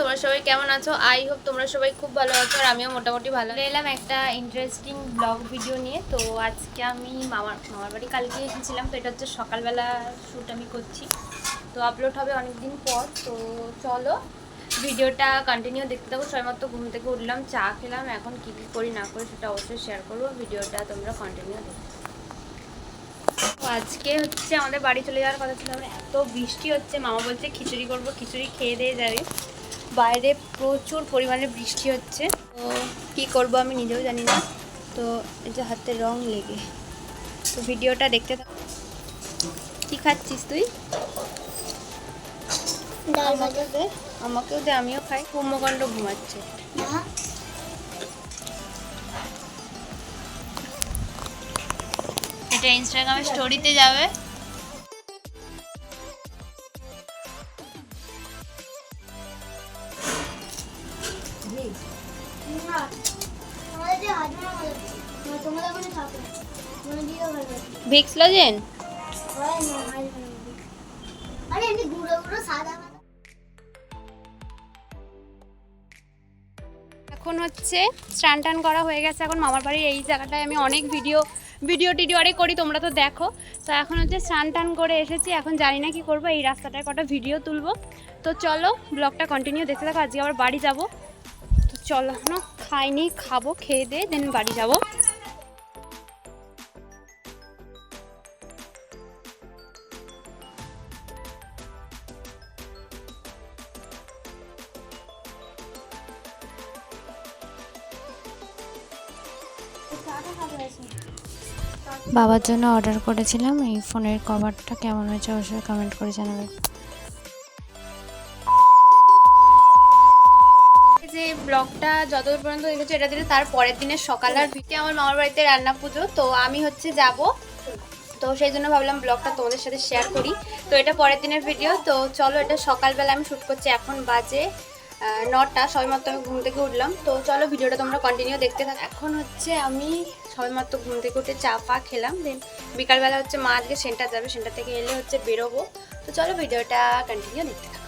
তোমরা সবাই কেমন আছো? আই হোপ তোমরা সবাই খুব ভালো আছো আর আমিও মোটামুটি ভালো এলাম একটা ইন্টারেস্টিং ব্লগ ভিডিও নিয়ে। তো আজকে আমি মামার মামার বাড়ি কালকে এসেছিলাম, তো এটা হচ্ছে সকালবেলা শ্যুট আমি করছি। তো আপলোড হবে অনেক দিন পর, তো চলো ভিডিওটা কন্টিনিউ দেখতে থাকো। সবাই মাত্র ঘুম থেকে উঠলাম, চা খেলাম, এখন কী কী করি না করি সেটা অবশ্যই শেয়ার করব। ভিডিওটা তোমরা কন্টিনিউ দেখতে তো আজকে হচ্ছে আমাদের বাড়ি চলে যাওয়ার কথা ছিল আমরা এত বৃষ্টি হচ্ছে, মামা বলছে খিচুড়ি করব, খিচুড়ি খেয়ে দিয়ে যাবে। বাইরে প্রচুর পরিমাণে বৃষ্টি হচ্ছে। তো কী করব আমি নিজেও জানি না। তো এই যে হাতে রং লেগে। তো ভিডিওটা দেখতে থাক। কী খাচ্ছিস তুই? দে। আমাকেও দে আমিও খাই। কুম্ভকাণ্ড ঘুমাচ্ছে। এটা ইনস্টাগ্রামে স্টোরিতে যাবে। ভিক্স আরে এখন হচ্ছে স্নান টান করা হয়ে গেছে, এখন মামার বাড়ির এই জায়গাটায় আমি অনেক ভিডিও ভিডিও টিডিও অনেক করি, তোমরা তো দেখো। তো এখন হচ্ছে স্নান টান করে এসেছি, এখন জানি না কি করব, এই রাস্তাটায় কটা ভিডিও তুলবো। তো চলো ব্লগটা কন্টিনিউ দেখতে থাকো, আজকে আবার বাড়ি যাব। চলো এখনও খাইনি খাব, খেয়ে দিয়ে দেন বাড়ি যাব। বাবার জন্য অর্ডার করেছিলাম, এই ফোনের কভারটা কেমন হয়েছে অবশ্যই কমেন্ট করে জানাবে। ব্লগটা যতদূর পর্যন্ত দেখেছ, এটা দিলে তার পরের দিনের সকাল আর ভিটে আমার মামার বাড়িতে রান্না পুজো, তো আমি হচ্ছে যাব। তো সেই জন্য ভাবলাম ব্লগটা তোমাদের সাথে শেয়ার করি। তো এটা পরের দিনের ভিডিও তো চলো এটা সকালবেলা আমি শ্যুট করছি। এখন বাজে নটা সবেমাত্র আমি ঘুম থেকে উঠলাম। তো চলো ভিডিওটা তোমরা কন্টিনিউ দেখতে থাকো। এখন হচ্ছে আমি সবেমাত্র ঘুম থেকে উঠে চা পা খেলাম। দেন বিকালবেলা হচ্ছে মা আজকে সেন্টার যাবে, সেন্টার থেকে এলে হচ্ছে বেরোবো। তো চলো ভিডিওটা কন্টিনিউ দেখতে থাকো।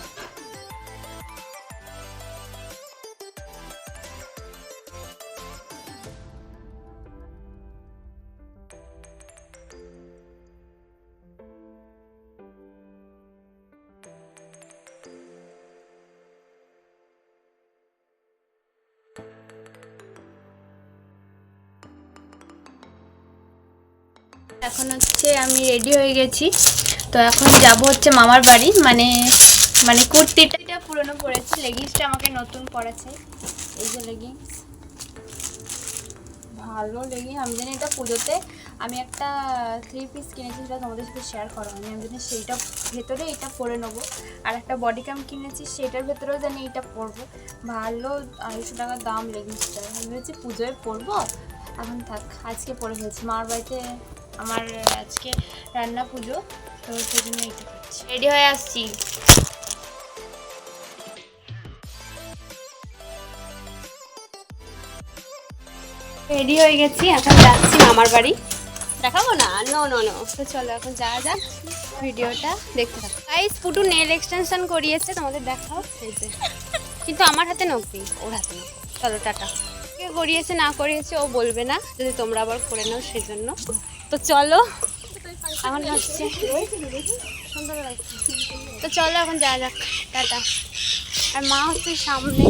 এখন হচ্ছে আমি রেডি হয়ে গেছি। তো এখন যাব হচ্ছে মামার বাড়ি। মানে মানে কুর্তিটা পুরনো পড়েছে লেগিংসটা আমাকে নতুন পড়েছে এই যে লেগিংস ভালো লেগিং আমি জানি এটা পুজোতে আমি একটা থ্রি পিস কিনেছি, সেটা তোমাদের সাথে শেয়ার করা হয়নি আমি জানি সেইটা ভেতরে এটা পরে নেব। আর একটা বডি ক্যাম কিনেছি, সেটার ভেতরেও জানি এটা পরবো। ভালো আড়াইশো টাকার দাম লেগিংসটা আমি ভেবেছি পুজোয় পরবো? এখন থাক, আজকে পরে ফেলছি। মার বাড়িতে আমার আজকে রান্না পুজো তো সেই জন্য করছি। রেডি হয়ে আসছি। রেডি হয়ে গেছি এখন যাচ্ছি মামার বাড়ি। দেখাবো না? নো নো নো তো চলো এখন যা যাক ভিডিওটা দেখতে থাকো। গাইস পুটু নেল এক্সটেনশন করিয়েছে তোমাদের দেখাও। যে। কিন্তু আমার হাতে নখ নেই ওর হাতে নখ চলো টাটা। কে করিয়েছে না করিয়েছে ও বলবে না। যদি তোমরা আবার করে নাও সেই জন্য তো চলো, এখন হচ্ছে তো চলো এখন যাওয়া যাক, টাটা। আর মা হচ্ছে সামনে।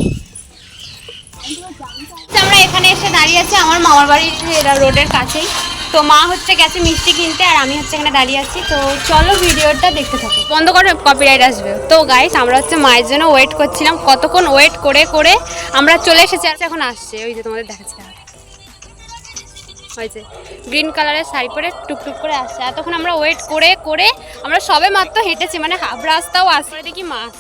আমরা এখানে এসে দাঁড়িয়ে আছি, আমার মামার বাড়ির রোডের কাছেই। তো মা হচ্ছে গেছে মিষ্টি কিনতে, আর আমি হচ্ছে এখানে দাঁড়িয়ে আছি। তো চলো ভিডিওটা দেখতে থাকো। বন্ধ করো কপিরাইট আসবে। তো গাইস আমরা হচ্ছে মায়ের জন্য ওয়েট করছিলাম। কতক্ষণ ওয়েট করে করে আমরা চলে এসেছি, আর এখন আসছে। ওই যে তোমাদের দেখাচ্ছি। হয়েছে। গ্রিন কালারের শাড়ি পরে টুকটুক করে আসছে। এতক্ষণ আমরা ওয়েট করে করে আমরা সবে মাত্র হেঁটেছি। মানে হাফ রাস্তাও আসছে। দেখি মাছ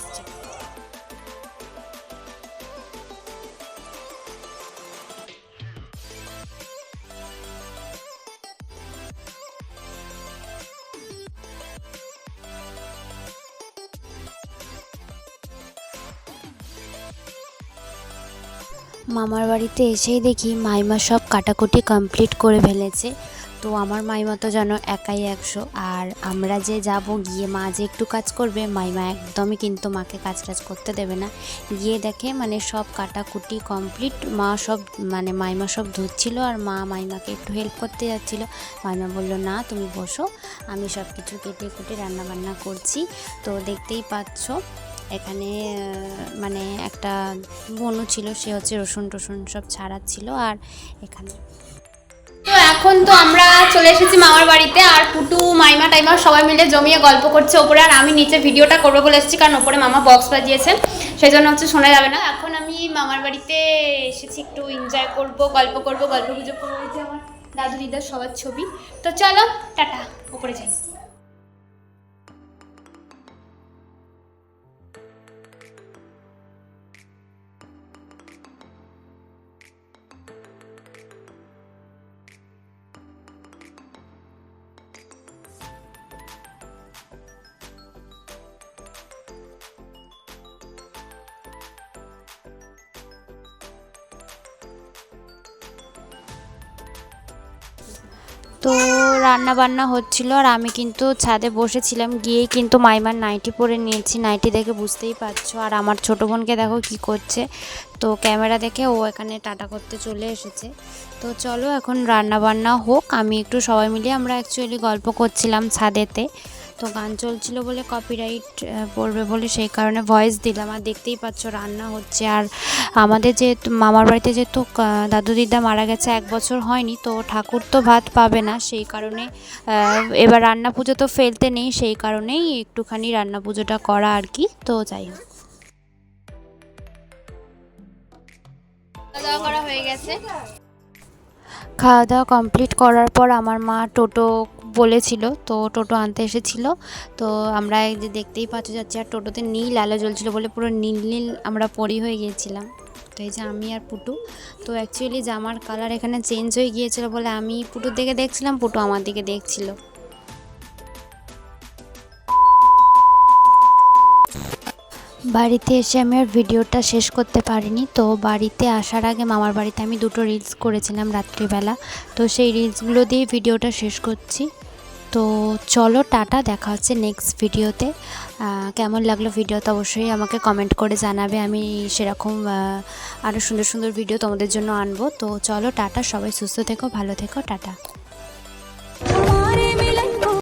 মামার বাড়িতে এসেই দেখি মাইমা সব কাটাকুটি কমপ্লিট করে ফেলেছে। তো আমার মাইমা তো যেন একাই একশো। আর আমরা যে যাব, গিয়ে মা যে একটু কাজ করবে, মাইমা একদমই কিন্তু মাকে কাজ টাজ করতে দেবে না। গিয়ে দেখে মানে সব কাটাকুটি কমপ্লিট, মা সব মানে মাইমা সব ধুচ্ছিল আর মা মাইমাকে একটু হেল্প করতে যাচ্ছিল। মাইমা বলল, না, তুমি বসো। আমি সব কিছু কেটে কুটে রান্নাবান্না করছি। তো দেখতেই পাচ্ছ এখানে মানে একটা বনু ছিল, সে হচ্ছে রসুন টসুন সব ছাড়াচ্ছিল আর এখানে। তো এখন তো আমরা চলে এসেছি মামার বাড়িতে আর পুটু, মাইমা, টাইমা সবাই মিলে জমিয়ে গল্প করছে ওপরে আর আমি নিচে ভিডিওটা করব বলে এসেছি কারণ ওপরে মামা বক্স বাজিয়েছেন সেই জন্য হচ্ছে শোনা যাবে না। এখন আমি মামার বাড়িতে এসেছি, একটু এনজয় করব, গল্প করব, গল্প গুজব করব। আমার দাদু দিদার সবার ছবি। তো চলো, টাটা, ওপরে যাই। তো রান্না বান্না হচ্ছিল আর আমি কিন্তু ছাদে বসেছিলাম। গিয়েই কিন্তু মাইমার নাইটি পরে নিয়েছি। নাইটি দেখে বুঝতেই পারছ। আর আমার ছোটো বোনকে দেখো কি করছে। তো ক্যামেরা দেখে ও এখানে টাটা করতে চলে এসেছে। তো চলো এখন রান্না বান্না হোক। আমি একটু সবাই মিলে আমরা অ্যাকচুয়ালি গল্প করছিলাম ছাদেতে। তো গান চলছিল বলে কপিরাইট পড়বে বলে সেই কারণে ভয়েস দিলাম। আর দেখতেই পাচ্ছ রান্না হচ্ছে। আর আমাদের যেহেতু মামার বাড়িতে যেহেতু দাদু দিদা মারা গেছে এক বছর হয়নি তো ঠাকুর তো ভাত পাবে না। সেই কারণে এবার রান্না পুজো তো ফেলতে নেই সেই কারণেই একটুখানি রান্না পুজোটা করা আর কি। তো যাই হোক। খাওয়া দাওয়া করা হয়ে গেছে? খাওয়া দাওয়া কমপ্লিট করার পর আমার মা টোটো বলেছিল, তো টোটো আনতে এসেছিল। তো আমরা এই যে দেখতেই পাচ্ছ যাচ্ছি, আর টোটোতে নীল আলো জ্বলছিল বলে পুরো নীল নীল আমরা পরি হয়ে গিয়েছিলাম। তো এই যে আমি আর পুটু, তো অ্যাকচুয়ালি জামার কালার এখানে চেঞ্জ হয়ে গিয়েছিল বলে আমি পুটুর দিকে দেখছিলাম, পুটু আমার দিকে দেখছিল। বাড়িতে এসে আমি আর ভিডিওটা শেষ করতে পারিনি, তো বাড়িতে আসার আগে মামার বাড়িতে আমি দুটো রিলস করেছিলাম রাত্রিবেলা। তো সেই রিলসগুলো দিয়ে ভিডিওটা শেষ করছি। তো চলো টাটা, দেখা হচ্ছে নেক্সট ভিডিওতে কেমন লাগল ভিডিওতে অবশ্যই আমাকে কমেন্ট করে জানাবে। আমি সেরকম আরও সুন্দর সুন্দর ভিডিও তোমাদের জন্য আনব। তো চলো টাটা, সবাই সুস্থ থেকো, ভালো থেকো, টাটা।